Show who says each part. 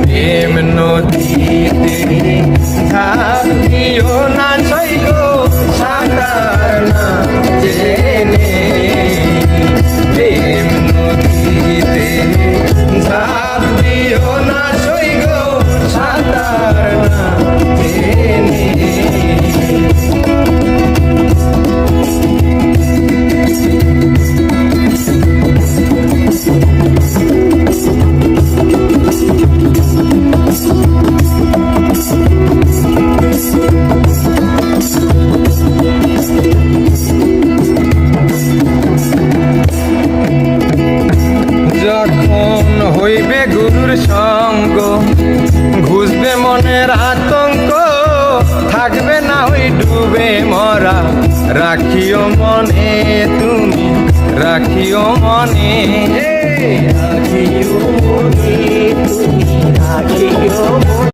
Speaker 1: প্রেম নদীতে ঝাঁপ দিও না সৈক সাঁতার গুরুর সঙ্গ ঘুষবে মনের আতঙ্ক থাকবে না ওই ডুবে মরা। রাখিও মনে তুমি রাখিও মনে রাখিও